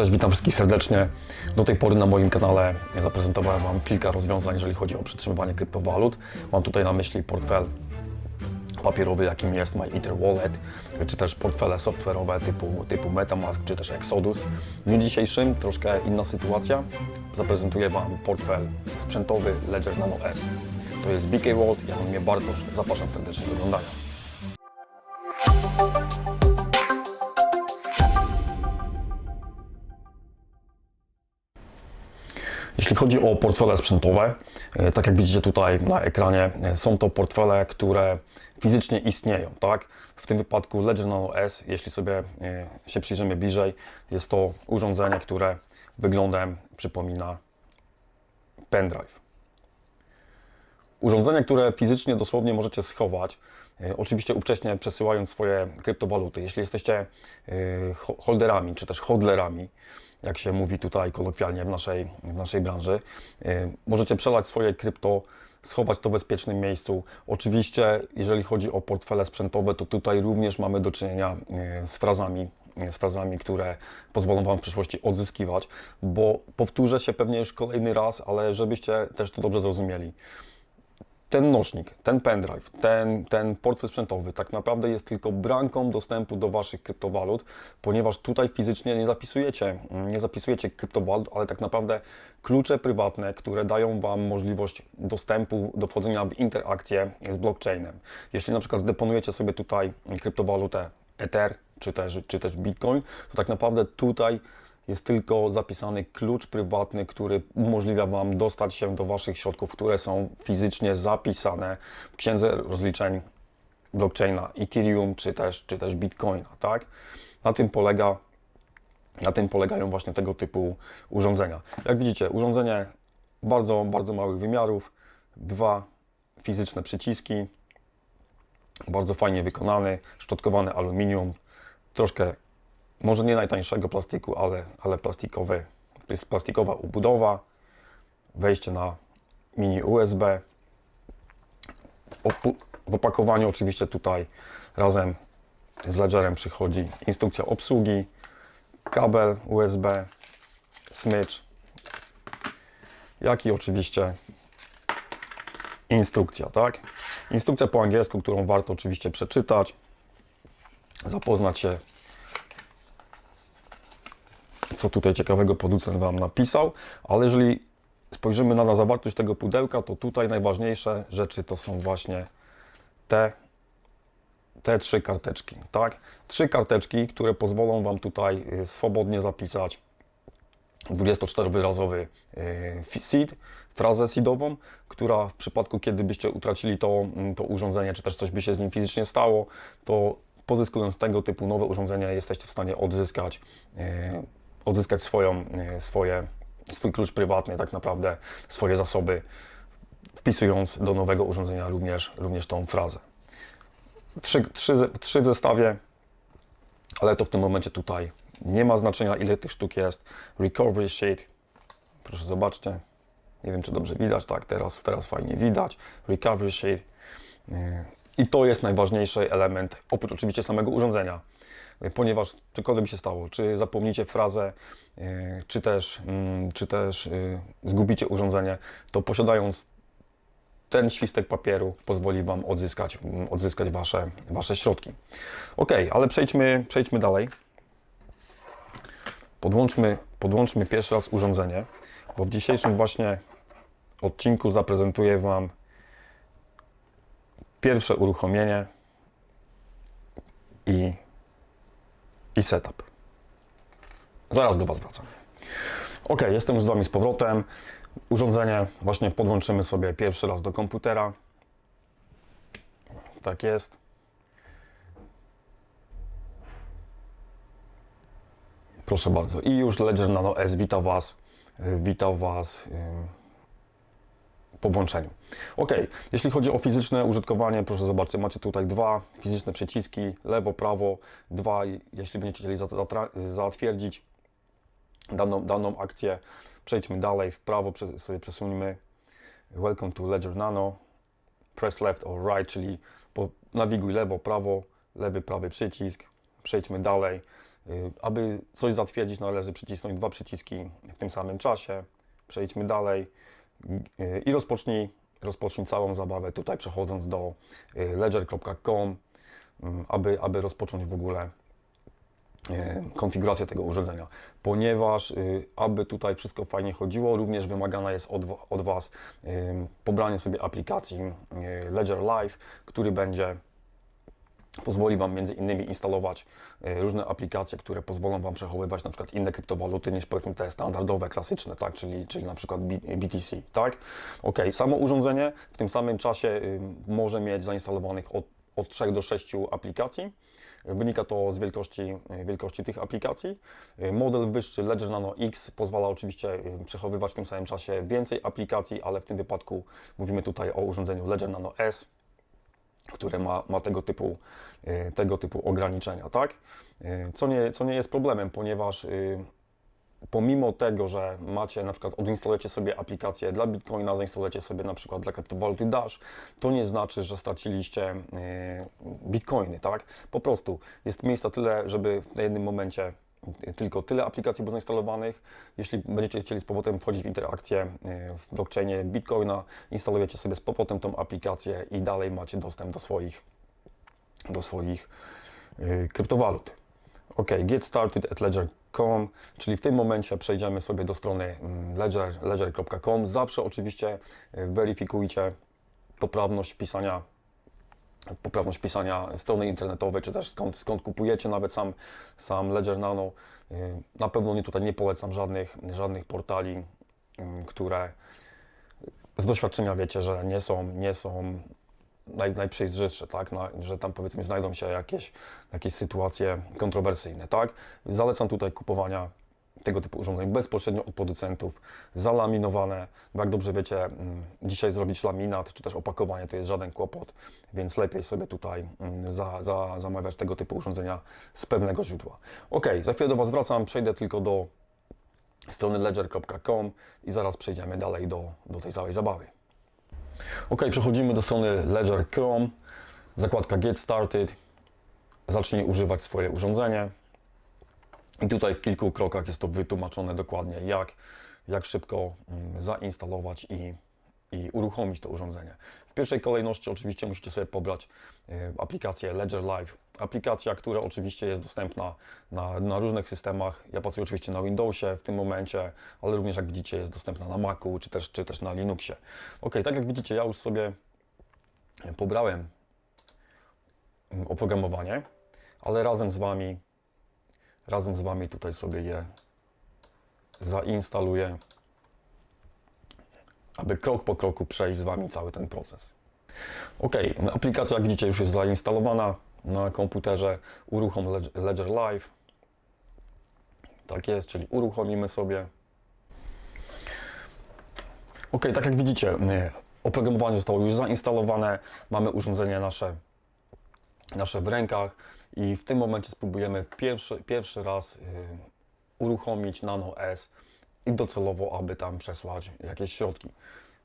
Cześć, witam wszystkich serdecznie. Do tej pory na moim kanale zaprezentowałem Wam kilka rozwiązań, jeżeli chodzi o przetrzymywanie kryptowalut. Mam tutaj na myśli portfel papierowy, jakim jest MyEther Wallet, czy też portfele software'owe typu, typu MetaMask, czy też Exodus. W dniu dzisiejszym troszkę inna sytuacja. Zaprezentuję Wam portfel sprzętowy Ledger Nano S. To jest BK ja mam imię Bartosz, zapraszam serdecznie do oglądania. Jeśli chodzi o portfele sprzętowe, e, tak jak widzicie tutaj na ekranie, e, są to portfele, które fizycznie istnieją, tak? W tym wypadku Ledger Nano S, jeśli sobie e, się przyjrzymy bliżej, jest to urządzenie, które wyglądem przypomina pendrive. Urządzenie, które fizycznie dosłownie możecie schować, oczywiście uprzednio przesyłając swoje kryptowaluty. Jeśli jesteście ho- holderami, czy też hodlerami, jak się mówi tutaj kolokwialnie w naszej, w naszej branży, e, możecie przelać swoje krypto, schować to w bezpiecznym miejscu. Oczywiście, jeżeli chodzi o portfele sprzętowe, to tutaj również mamy do czynienia e, z frazami, z frazami, które pozwolą Wam w przyszłości odzyskiwać, bo powtórzę się pewnie już kolejny raz, ale żebyście też to dobrze zrozumieli ten nośnik, ten pendrive, ten, ten portfel sprzętowy tak naprawdę jest tylko bramką dostępu do Waszych kryptowalut, ponieważ tutaj fizycznie nie zapisujecie, nie zapisujecie kryptowalut, ale tak naprawdę klucze prywatne, które dają Wam możliwość dostępu do wchodzenia w interakcję z blockchainem. Jeśli na przykład zdeponujecie sobie tutaj kryptowalutę Ether czy też, czy też Bitcoin, to tak naprawdę tutaj jest tylko zapisany klucz prywatny, który umożliwia Wam dostać się do Waszych środków, które są fizycznie zapisane w księdze rozliczeń blockchaina Ethereum czy też, czy też Bitcoina, tak? Na tym polega na tym polegają właśnie tego typu urządzenia. Jak widzicie, urządzenie bardzo, bardzo małych wymiarów, dwa fizyczne przyciski, bardzo fajnie wykonany, szczotkowane aluminium, troszkę może nie najtańszego plastiku, ale, ale plastikowy, jest plastikowa ubudowa, wejście na mini USB. W, w opakowaniu oczywiście tutaj razem z ledgerem przychodzi instrukcja obsługi, kabel USB, smycz, jak i oczywiście instrukcja, tak? Instrukcja po angielsku, którą warto oczywiście przeczytać, zapoznać się co tutaj ciekawego producent Wam napisał, ale jeżeli spojrzymy na zawartość tego pudełka, to tutaj najważniejsze rzeczy to są właśnie te, te trzy karteczki, tak? Trzy karteczki, które pozwolą Wam tutaj y, swobodnie zapisać 24-wyrazowy y, seed, frazę seedową, która w przypadku, kiedy byście utracili to, mm, to urządzenie, czy też coś by się z nim fizycznie stało, to pozyskując tego typu nowe urządzenie, jesteście w stanie odzyskać, y, odzyskać swoją, y, swoje, swój klucz prywatny, tak naprawdę swoje zasoby, wpisując do nowego urządzenia również, również tą frazę. Trzy, trzy, trzy w zestawie, ale to w tym momencie tutaj nie ma znaczenia, ile tych sztuk jest. Recovery sheet, proszę zobaczcie. Nie wiem, czy dobrze widać, tak, teraz, teraz fajnie widać. Recovery sheet. I to jest najważniejszy element, oprócz oczywiście samego urządzenia. Ponieważ cokolwiek by się stało, czy zapomnicie frazę, yy, czy też, mm, czy też yy, zgubicie urządzenie, to posiadając ten świstek papieru pozwoli Wam odzyskać, mm, odzyskać wasze, wasze środki. Ok, ale przejdźmy, przejdźmy dalej. Podłączmy, podłączmy pierwszy raz urządzenie, bo w dzisiejszym właśnie odcinku zaprezentuję Wam pierwsze uruchomienie i, i setup. Zaraz do Was wracam. Ok, jestem z Wami z powrotem. Urządzenie właśnie podłączymy sobie pierwszy raz do komputera. Tak jest. Proszę bardzo. I już Ledger Nano S wita Was. Wita Was ym, po włączeniu. Ok, jeśli chodzi o fizyczne użytkowanie, proszę zobaczcie, macie tutaj dwa fizyczne przyciski, lewo, prawo, dwa, jeśli będziecie chcieli zatwierdzić daną, daną akcję, przejdźmy dalej, w prawo sobie przesuńmy Welcome to Ledger Nano, press left or right, czyli po, nawiguj lewo, prawo, lewy, prawy przycisk, przejdźmy dalej, Y, Aby coś zatwierdzić, należy przycisnąć dwa przyciski w tym samym czasie. Przejdźmy dalej i rozpocznij, rozpocznij całą zabawę tutaj przechodząc do y, ledger.com, mm, aby, aby rozpocząć w ogóle e, konfigurację tego urządzenia, ponieważ y, aby tutaj wszystko fajnie chodziło, również wymagana jest od, od Was pobranie sobie aplikacji y, Ledger Live, który będzie pozwoli Wam między innymi instalować y, różne aplikacje, które pozwolą Wam przechowywać na przykład inne kryptowaluty niż powiedzmy te standardowe, klasyczne, tak, czyli, czyli na przykład BTC, tak? Ok, samo urządzenie w tym samym czasie może mieć zainstalowanych od, od 3 do 6 aplikacji. Wynika to z wielkości, y, wielkości tych aplikacji. Y, Model wyższy Ledger Nano X pozwala oczywiście przechowywać w tym samym czasie więcej aplikacji, ale w tym wypadku mówimy tutaj o urządzeniu Ledger Nano S, które ma, ma tego, typu, y, tego typu ograniczenia, tak? Y, Co nie, co nie jest problemem, ponieważ y, pomimo tego, że macie na przykład odinstalujecie sobie aplikację dla Bitcoina, zainstalujecie sobie na przykład dla kryptowaluty Dash, to nie znaczy, że straciliście Bitcoiny, tak? Po prostu jest miejsca tyle, żeby w jednym momencie tylko tyle aplikacji było zainstalowanych. Jeśli będziecie chcieli z powrotem wchodzić w interakcję y, w blockchainie Bitcoina, instalujecie sobie z powrotem tą aplikację i dalej macie dostęp do swoich, do swoich y, kryptowalut. OK, get started at ledger.com, czyli w tym momencie przejdziemy sobie do strony mm, ledger, ledger.com. Zawsze oczywiście y, weryfikujcie poprawność pisania poprawność pisania strony internetowej, czy też skąd, skąd kupujecie nawet sam, sam Ledger Nano. Y, Na pewno nie tutaj nie polecam żadnych, żadnych portali, ym, które z doświadczenia wiecie, że nie są, nie są naj, najprzejrzystsze, tak? Na, że tam powiedzmy znajdą się jakieś, jakieś sytuacje kontrowersyjne, tak? Zalecam tutaj kupowania tego typu urządzeń bezpośrednio od producentów, zalaminowane, bo jak dobrze wiecie, mm, dzisiaj zrobić laminat czy też opakowanie to jest żaden kłopot, więc lepiej sobie tutaj mm, za, za, zamawiać tego typu urządzenia z pewnego źródła. Ok, za chwilę do Was wracam, przejdę tylko do strony ledger.com i zaraz przejdziemy dalej do, do tej całej zabawy. Ok, przechodzimy do strony ledger.com, zakładka Get Started, zacznij używać swoje urządzenie. I tutaj w kilku krokach jest to wytłumaczone dokładnie, jak, jak szybko mm, zainstalować i, i uruchomić to urządzenie. W pierwszej kolejności oczywiście musicie sobie pobrać y, aplikację Ledger Live. Aplikacja, która oczywiście jest dostępna na, na różnych systemach. Ja pracuję oczywiście na Windowsie w tym momencie, ale również jak widzicie jest dostępna na Macu czy też, czy też na Linuxie. Ok, tak jak widzicie ja już sobie pobrałem mm, oprogramowanie, ale razem z Wami razem z Wami tutaj sobie je zainstaluję, aby krok po kroku przejść z Wami cały ten proces. Ok, aplikacja jak widzicie już jest zainstalowana na komputerze. Uruchom Led- Ledger Live. Tak jest, czyli uruchomimy sobie. Ok, tak jak widzicie, oprogramowanie zostało już zainstalowane. Mamy urządzenie nasze nasze w rękach i w tym momencie spróbujemy pierwszy, pierwszy raz y, uruchomić Nano S i docelowo, aby tam przesłać jakieś środki.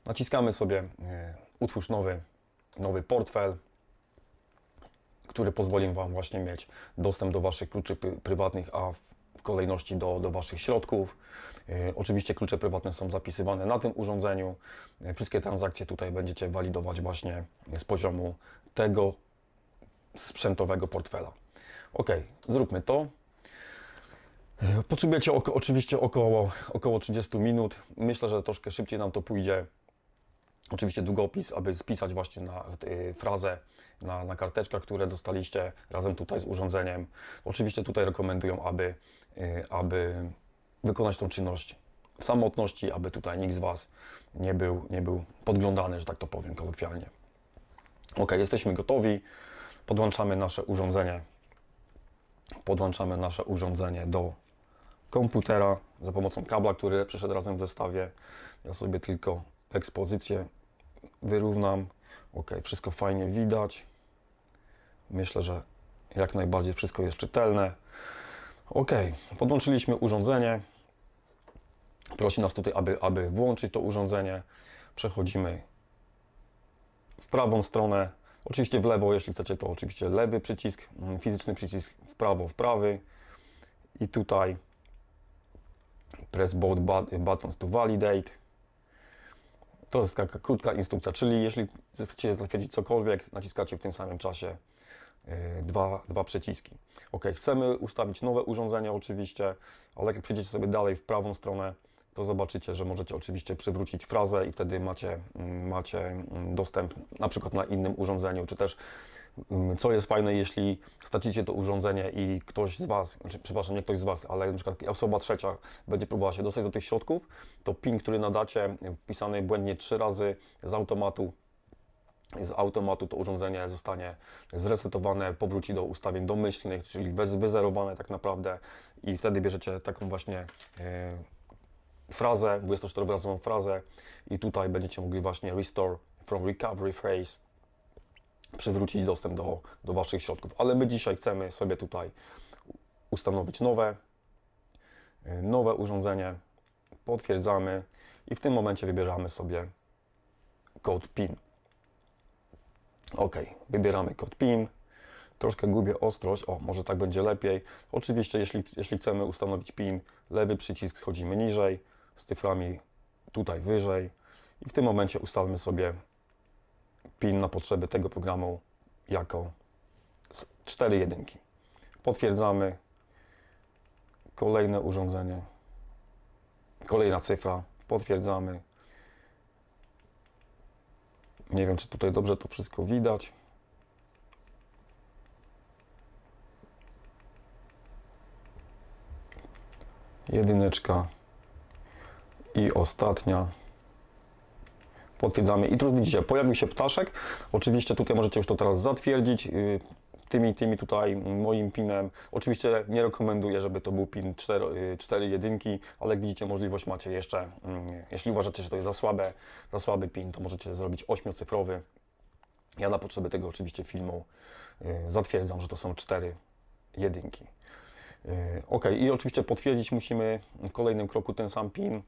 Naciskamy sobie y, utwórz nowy, nowy portfel, który pozwoli Wam właśnie mieć dostęp do Waszych kluczy pry- prywatnych, a w, kolejności do, do Waszych środków. Y, oczywiście klucze prywatne są zapisywane na tym urządzeniu. Wszystkie transakcje tutaj będziecie walidować właśnie z poziomu tego sprzętowego portfela. Ok, zróbmy to. Potrzebujecie oko, oczywiście około, około 30 minut. Myślę, że troszkę szybciej nam to pójdzie. Oczywiście długopis, aby spisać właśnie na y, frazę na, na które dostaliście razem tutaj z urządzeniem. Oczywiście tutaj rekomendują, aby, y, aby wykonać tą czynność w samotności, aby tutaj nikt z Was nie był, nie był podglądany, że tak to powiem kolokwialnie. Ok, jesteśmy gotowi. Podłączamy nasze urządzenie. Podłączamy nasze urządzenie do komputera za pomocą kabla, który przyszedł razem w zestawie. Ja sobie tylko ekspozycję wyrównam. Ok, wszystko fajnie widać. Myślę, że jak najbardziej wszystko jest czytelne. Ok, podłączyliśmy urządzenie. Prosi nas tutaj, aby, aby włączyć to urządzenie. Przechodzimy w prawą stronę. Oczywiście w lewo, jeśli chcecie, to oczywiście lewy przycisk, mm, fizyczny przycisk w prawo, w prawy. I tutaj press both bu- buttons to validate. To jest taka krótka instrukcja, czyli jeśli chcecie zatwierdzić cokolwiek, naciskacie w tym samym czasie y, dwa, dwa przyciski. Ok, chcemy ustawić nowe urządzenie oczywiście, ale jak przejdziecie sobie dalej w prawą stronę, to zobaczycie, że możecie oczywiście przywrócić frazę i wtedy macie, mm, macie mm, dostęp na przykład na innym urządzeniu, czy też mm, co jest fajne, jeśli stracicie to urządzenie i ktoś z Was, znaczy, przepraszam, nie ktoś z Was, ale przykład osoba trzecia będzie próbowała się dostać do tych środków, to PIN, który nadacie, wpisany błędnie trzy razy z automatu, z automatu to urządzenie zostanie zresetowane, powróci do ustawień domyślnych, czyli wyzerowane tak naprawdę i wtedy bierzecie taką właśnie e, frazę, 24-wyrazową frazę i tutaj będziecie mogli właśnie restore from recovery phrase przywrócić dostęp do, do Waszych środków. Ale my dzisiaj chcemy sobie tutaj ustanowić nowe, y, nowe urządzenie, potwierdzamy i w tym momencie wybieramy sobie kod PIN. OK, wybieramy kod PIN. Troszkę gubię ostrość, o, może tak będzie lepiej. Oczywiście, jeśli, jeśli chcemy ustanowić PIN, lewy przycisk schodzimy niżej, z cyframi tutaj wyżej i w tym momencie ustalmy sobie PIN na potrzeby tego programu jako s- cztery jedynki. Potwierdzamy. Kolejne urządzenie. Kolejna cyfra. Potwierdzamy. Nie wiem, czy tutaj dobrze to wszystko widać. Jedyneczka. I ostatnia. Potwierdzamy. I tu widzicie, pojawił się ptaszek. Oczywiście tutaj możecie już to teraz zatwierdzić yy, tymi, tymi tutaj moim pinem. Oczywiście nie rekomenduję, żeby to był pin 4, yy, 4 jedynki, ale jak widzicie, możliwość macie jeszcze, yy, jeśli uważacie, że to jest za, słabe, za słaby pin, to możecie zrobić ośmiocyfrowy. Ja na potrzeby tego oczywiście filmu yy, zatwierdzam, że to są 4 jedynki. Ok, i oczywiście potwierdzić musimy w kolejnym kroku ten sam pin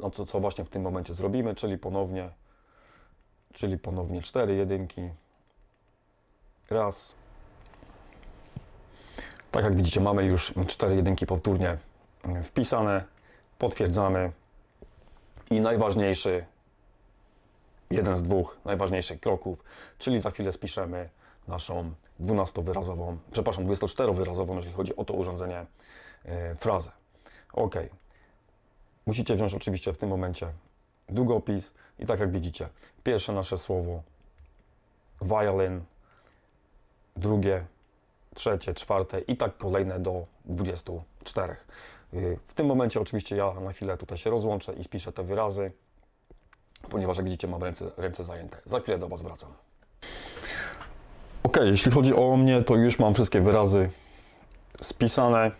no co, co właśnie w tym momencie zrobimy, czyli ponownie, czyli ponownie cztery jedynki. Raz. Tak jak widzicie, mamy już cztery jedynki powtórnie wpisane. Potwierdzamy. I najważniejszy, jeden z dwóch najważniejszych kroków, czyli za chwilę spiszemy naszą 12-wyrazową, przepraszam, 24-wyrazową, jeżeli chodzi o to urządzenie, e, frazę. OK. Musicie wziąć oczywiście w tym momencie długopis i tak jak widzicie, pierwsze nasze słowo violin, drugie, trzecie, czwarte i tak kolejne do 24. Yy, W tym momencie oczywiście ja na chwilę tutaj się rozłączę i spiszę te wyrazy, ponieważ jak widzicie mam ręce, ręce zajęte. Za chwilę do Was wracam. Ok, jeśli chodzi o mnie, to już mam wszystkie wyrazy spisane.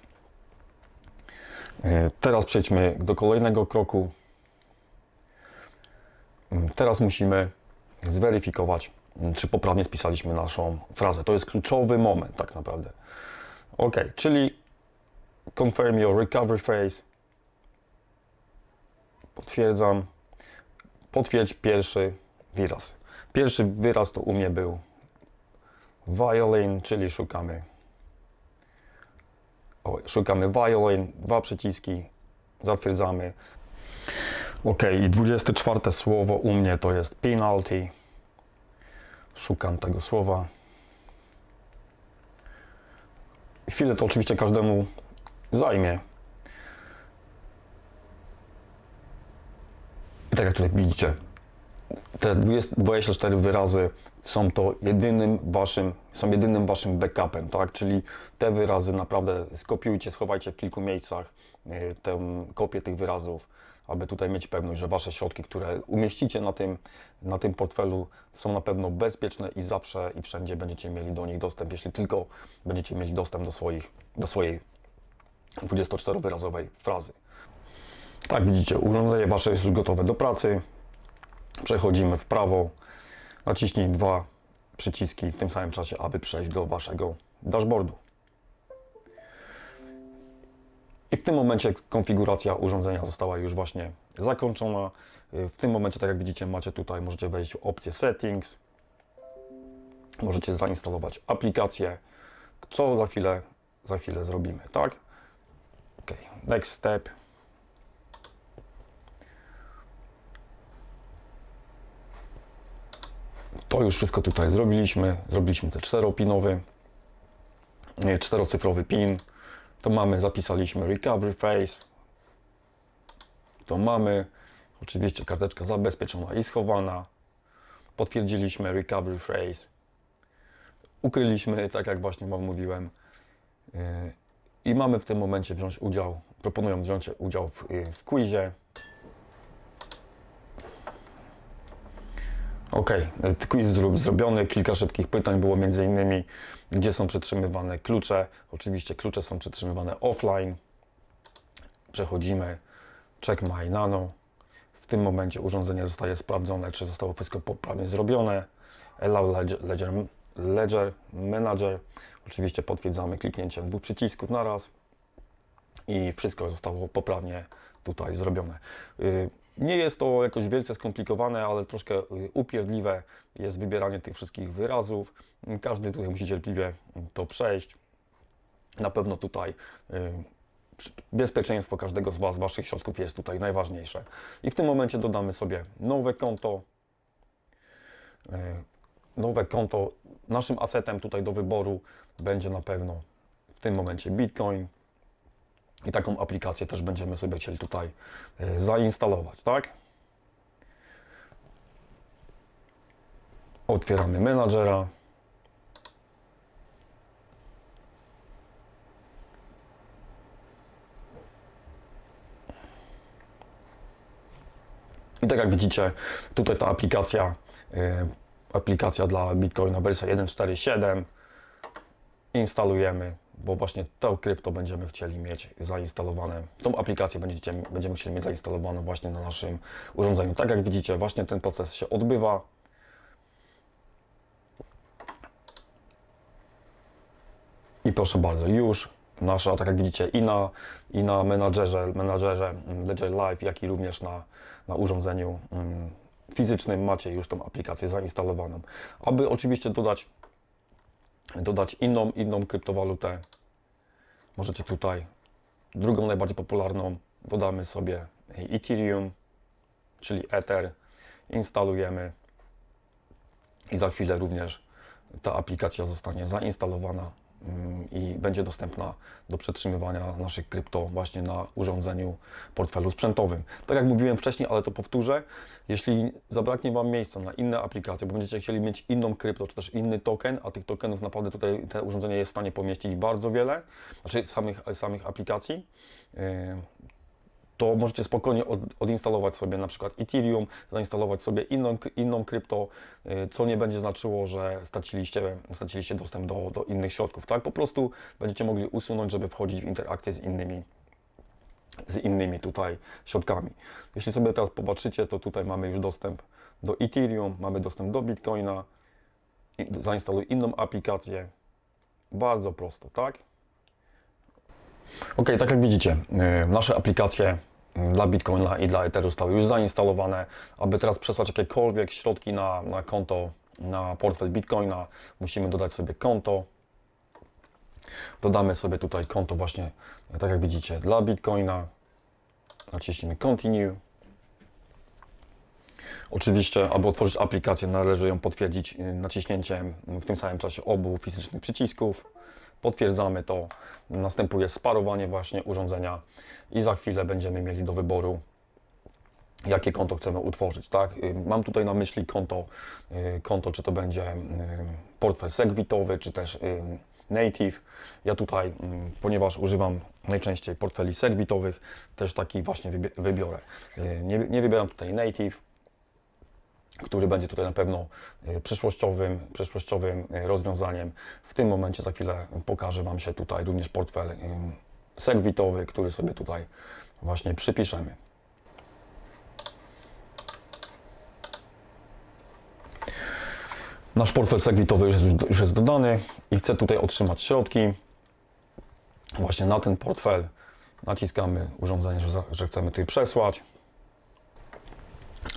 E, Teraz przejdźmy do kolejnego kroku. Mm, Teraz musimy zweryfikować, mm, czy poprawnie spisaliśmy naszą frazę. To jest kluczowy moment, tak naprawdę. Ok, czyli confirm your recovery phrase. Potwierdzam. Potwierdź pierwszy wyraz. Pierwszy wyraz to u mnie był violin, czyli szukamy szukamy violin, dwa przyciski, zatwierdzamy. Ok, i 24 słowo u mnie to jest penalty. Szukam tego słowa. Chwilę to oczywiście każdemu zajmie. I tak jak tutaj widzicie, te 20, 24 wyrazy są to jedynym waszym, są jedynym waszym backupem, tak? Czyli te wyrazy naprawdę skopiujcie, schowajcie w kilku miejscach y, tę kopię tych wyrazów, aby tutaj mieć pewność, że wasze środki, które umieścicie na tym, na tym portfelu są na pewno bezpieczne i zawsze i wszędzie będziecie mieli do nich dostęp, jeśli tylko będziecie mieli dostęp do, swoich, do swojej 24-wyrazowej frazy. Tak, widzicie, urządzenie wasze jest już gotowe do pracy. Przechodzimy w prawo. Naciśnij dwa przyciski w tym samym czasie, aby przejść do waszego dashboardu. I w tym momencie konfiguracja urządzenia została już właśnie zakończona. W tym momencie, tak jak widzicie, macie tutaj, możecie wejść w opcję Settings. Możecie zainstalować aplikację, co za chwilę za chwilę zrobimy, tak? Ok, next step. To już wszystko tutaj zrobiliśmy. Zrobiliśmy te czteropinowy, nie, czterocyfrowy pin. To mamy, zapisaliśmy recovery phase. To mamy. Oczywiście karteczka zabezpieczona i schowana. Potwierdziliśmy recovery phrase. Ukryliśmy, tak jak właśnie Wam mówiłem. Yy, I mamy w tym momencie wziąć udział, proponują wziąć udział w, yy, w quizie. Ok, quiz zrób- zrobiony, kilka szybkich pytań było między innymi, gdzie są przetrzymywane klucze. Oczywiście klucze są przetrzymywane offline. Przechodzimy, check my nano. W tym momencie urządzenie zostaje sprawdzone, czy zostało wszystko poprawnie zrobione. Allow ledger, ledger, ledger manager. Oczywiście potwierdzamy kliknięciem dwóch przycisków na raz i wszystko zostało poprawnie tutaj zrobione. Nie jest to jakoś wielce skomplikowane, ale troszkę y, upierdliwe jest wybieranie tych wszystkich wyrazów. Każdy tutaj musi cierpliwie to przejść. Na pewno tutaj y, bezpieczeństwo każdego z Was, Waszych środków jest tutaj najważniejsze. I w tym momencie dodamy sobie nowe konto. Y, Nowe konto. Naszym asetem tutaj do wyboru będzie na pewno w tym momencie Bitcoin. I taką aplikację też będziemy sobie chcieli tutaj e, zainstalować, tak? Otwieramy menadżera. I tak jak widzicie, tutaj ta aplikacja, e, aplikacja dla Bitcoina wersja 1.4.7 instalujemy, bo właśnie to krypto będziemy chcieli mieć zainstalowane. Tą aplikację będziecie, będziemy chcieli mieć zainstalowaną właśnie na naszym urządzeniu. Tak jak widzicie, właśnie ten proces się odbywa. I proszę bardzo, już nasza, tak jak widzicie, i na, i na menadżerze, menadżerze mm, Ledger Live, jak i również na, na urządzeniu mm, fizycznym macie już tą aplikację zainstalowaną. Aby oczywiście dodać dodać inną, inną kryptowalutę. Możecie tutaj drugą najbardziej popularną dodamy sobie Ethereum, czyli Ether. Instalujemy i za chwilę również ta aplikacja zostanie zainstalowana i będzie dostępna do przetrzymywania naszych krypto właśnie na urządzeniu portfelu sprzętowym. Tak jak mówiłem wcześniej, ale to powtórzę, jeśli zabraknie Wam miejsca na inne aplikacje, bo będziecie chcieli mieć inną krypto, czy też inny token, a tych tokenów naprawdę tutaj te urządzenie jest w stanie pomieścić bardzo wiele, znaczy samych, samych aplikacji, to możecie spokojnie od, odinstalować sobie na przykład Ethereum, zainstalować sobie inną, inną krypto, y, co nie będzie znaczyło, że straciliście, straciliście dostęp do, do innych środków. Tak, po prostu będziecie mogli usunąć, żeby wchodzić w interakcję z innymi z innymi tutaj środkami. Jeśli sobie teraz popatrzycie, to tutaj mamy już dostęp do Ethereum, mamy dostęp do Bitcoina, zainstaluj inną aplikację. Bardzo prosto, tak? Ok, tak jak widzicie, y, nasze aplikacje dla Bitcoina i dla Ethereum zostały już zainstalowane. Aby teraz przesłać jakiekolwiek środki na, na konto, na portfel Bitcoina, musimy dodać sobie konto. Dodamy sobie tutaj konto właśnie, tak jak widzicie, dla Bitcoina. Naciśnijmy Continue. Oczywiście, aby otworzyć aplikację, należy ją potwierdzić y, naciśnięciem w tym samym czasie obu fizycznych przycisków. Potwierdzamy to. Następuje sparowanie właśnie urządzenia i za chwilę będziemy mieli do wyboru jakie konto chcemy utworzyć, tak? Y, Mam tutaj na myśli konto, y, konto czy to będzie y, portfel segwitowy, czy też native. Ja tutaj, ponieważ używam najczęściej portfeli segwitowych, też taki właśnie wybiorę. Nie, nie wybieram tutaj native, który będzie tutaj na pewno y, przyszłościowym, przyszłościowym y, rozwiązaniem. W tym momencie za chwilę pokażę Wam się tutaj również portfel segwitowy, który sobie tutaj właśnie przypiszemy. Nasz portfel segwitowy już jest, już jest dodany i chcę tutaj otrzymać środki. Właśnie na ten portfel naciskamy urządzenie, że, że chcemy tutaj przesłać.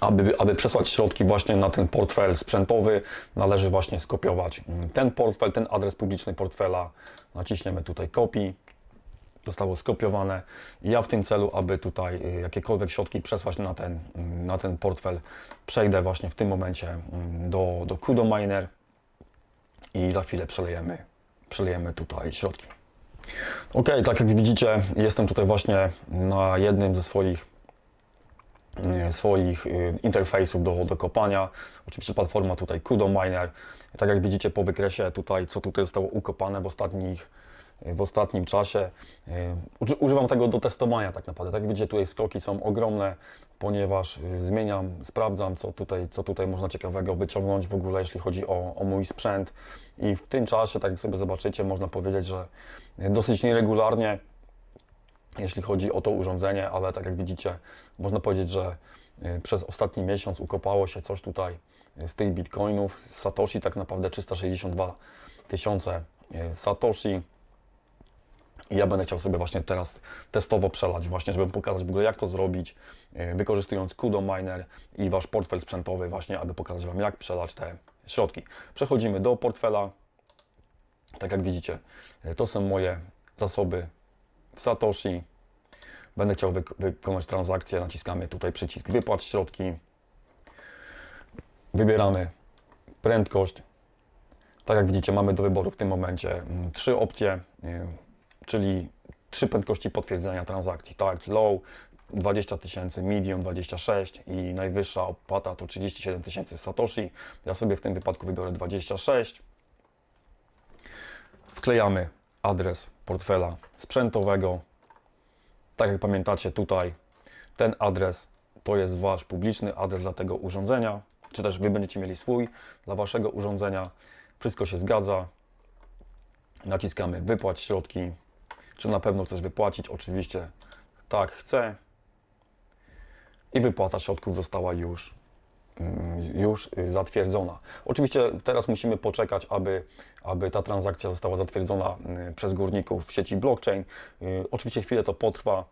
Aby, aby przesłać środki właśnie na ten portfel sprzętowy, należy właśnie skopiować ten portfel, ten adres publiczny portfela. Naciśniemy tutaj copy. Zostało skopiowane. Ja w tym celu, aby tutaj y, jakiekolwiek środki przesłać na ten, mm, na ten portfel, przejdę właśnie w tym momencie mm, do, do Kudo Miner i za chwilę przelejemy, przelejemy tutaj środki. Ok, tak jak widzicie, jestem tutaj właśnie na jednym ze swoich swoich y, interfejsów do, do kopania. Oczywiście platforma tutaj Kudo Miner. Tak jak widzicie po wykresie tutaj, co tutaj zostało ukopane w ostatnich w ostatnim czasie. uży- Używam tego do testowania tak naprawdę. Tak jak widzicie tutaj skoki są ogromne, ponieważ zmieniam, sprawdzam co tutaj, co tutaj można ciekawego wyciągnąć w ogóle jeśli chodzi o, o mój sprzęt. I w tym czasie, tak jak sobie zobaczycie, można powiedzieć, że dosyć nieregularnie jeśli chodzi o to urządzenie, ale tak jak widzicie, można powiedzieć, że y, przez ostatni miesiąc ukopało się coś tutaj y, z tych bitcoinów, z Satoshi tak naprawdę 362 tysiące y, Satoshi. I ja będę chciał sobie właśnie teraz testowo przelać, właśnie żeby pokazać w ogóle jak to zrobić, wykorzystując Kudo Miner i Wasz portfel sprzętowy właśnie, aby pokazać Wam jak przelać te środki. Przechodzimy do portfela. Tak jak widzicie, to są moje zasoby w Satoshi. Będę chciał wyk- wykonać transakcję, naciskamy tutaj przycisk wypłać środki. Wybieramy prędkość. Tak jak widzicie, mamy do wyboru w tym momencie mm, trzy opcje, y, czyli trzy prędkości potwierdzenia transakcji. Tak, low 20 tysięcy, medium 26 i najwyższa opłata to 37 tysięcy Satoshi. Ja sobie w tym wypadku wybiorę 26 wklejamy adres portfela sprzętowego. Tak jak pamiętacie tutaj, ten adres to jest Wasz publiczny adres dla tego urządzenia, czy też Wy będziecie mieli swój dla Waszego urządzenia. Wszystko się zgadza. Naciskamy wypłać środki. Czy na pewno chcesz wypłacić? Oczywiście tak, chcę. I wypłata środków została już już y, zatwierdzona. Oczywiście teraz musimy poczekać, aby, aby ta transakcja została zatwierdzona y, przez górników w sieci blockchain. Y, Oczywiście chwilę to potrwa,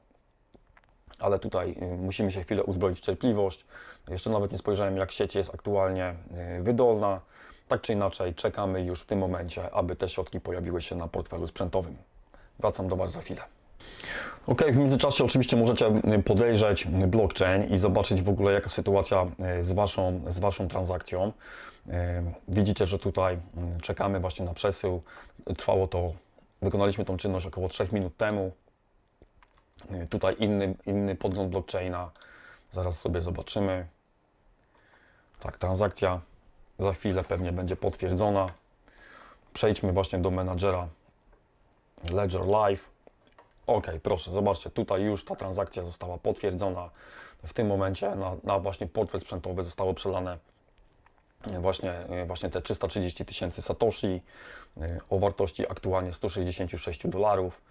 ale tutaj musimy się chwilę uzbroić w cierpliwość. Jeszcze nawet nie spojrzałem, jak sieć jest aktualnie wydolna. Tak czy inaczej, czekamy już w tym momencie, aby te środki pojawiły się na portfelu sprzętowym. Wracam do Was za chwilę. Ok, w międzyczasie oczywiście możecie podejrzeć blockchain i zobaczyć w ogóle jaka sytuacja e, z Waszą, z waszą transakcją. E, Widzicie, że tutaj mm, czekamy właśnie na przesył. Trwało to, wykonaliśmy tą czynność około 3 minut temu. E, Tutaj inny, inny podgląd blockchaina. Zaraz sobie zobaczymy. Tak, transakcja za chwilę pewnie będzie potwierdzona. Przejdźmy właśnie do menadżera Ledger Live. Ok, proszę, zobaczcie, tutaj już ta transakcja została potwierdzona. W tym momencie na, na właśnie portfel sprzętowy zostało przelane właśnie, właśnie te 330 tysięcy Satoshi y, o wartości aktualnie 166 dolarów.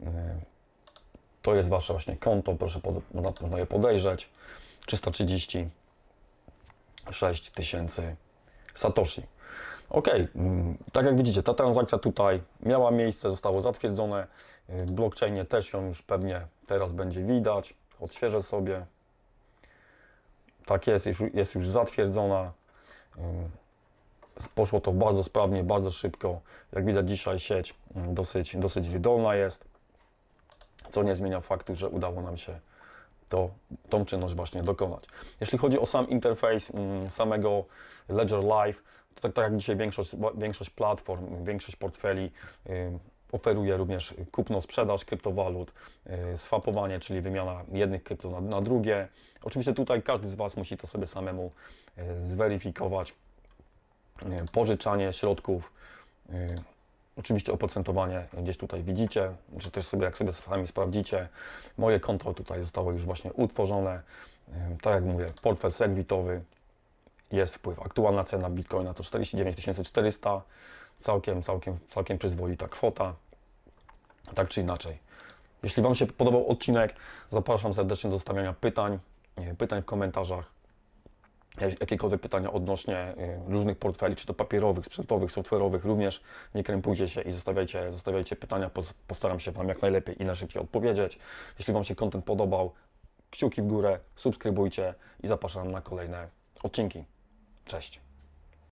Y, To jest Wasze właśnie konto, proszę, można je podejrzeć. 336 tysięcy Satoshi. Ok, mm, tak jak widzicie, ta transakcja tutaj miała miejsce, zostało zatwierdzone. W blockchainie też ją już pewnie teraz będzie widać. Odświeżę sobie. Tak jest, jest już zatwierdzona. Poszło to bardzo sprawnie, bardzo szybko. Jak widać dzisiaj sieć dosyć, dosyć wydolna jest, co nie zmienia faktu, że udało nam się to, tą czynność właśnie dokonać. Jeśli chodzi o sam interfejs samego Ledger Live, to tak, tak jak dzisiaj większość, większość platform, większość portfeli oferuje również kupno-sprzedaż kryptowalut, yy, swapowanie, czyli wymiana jednych krypto na, na drugie. Oczywiście tutaj każdy z Was musi to sobie samemu yy, zweryfikować. Yy, Pożyczanie środków, Oczywiście oprocentowanie gdzieś tutaj widzicie, czy też sobie, jak sobie sami sprawdzicie. Moje konto tutaj zostało już właśnie utworzone. Tak jak mówię, portfel segwitowy, jest wpływ. Aktualna cena Bitcoina to 49 400, całkiem, całkiem, całkiem przyzwoita kwota. Tak czy inaczej. Jeśli Wam się podobał odcinek, zapraszam serdecznie do zostawiania pytań, e, pytań w komentarzach. Jak- Jakiekolwiek pytania odnośnie e, różnych portfeli, czy to papierowych, sprzętowych, software'owych, również nie krępujcie się i zostawiajcie, zostawiajcie pytania. Pos- Postaram się Wam jak najlepiej i najszybciej odpowiedzieć. Jeśli Wam się content podobał, kciuki w górę, subskrybujcie i zapraszam na kolejne odcinki. Cześć.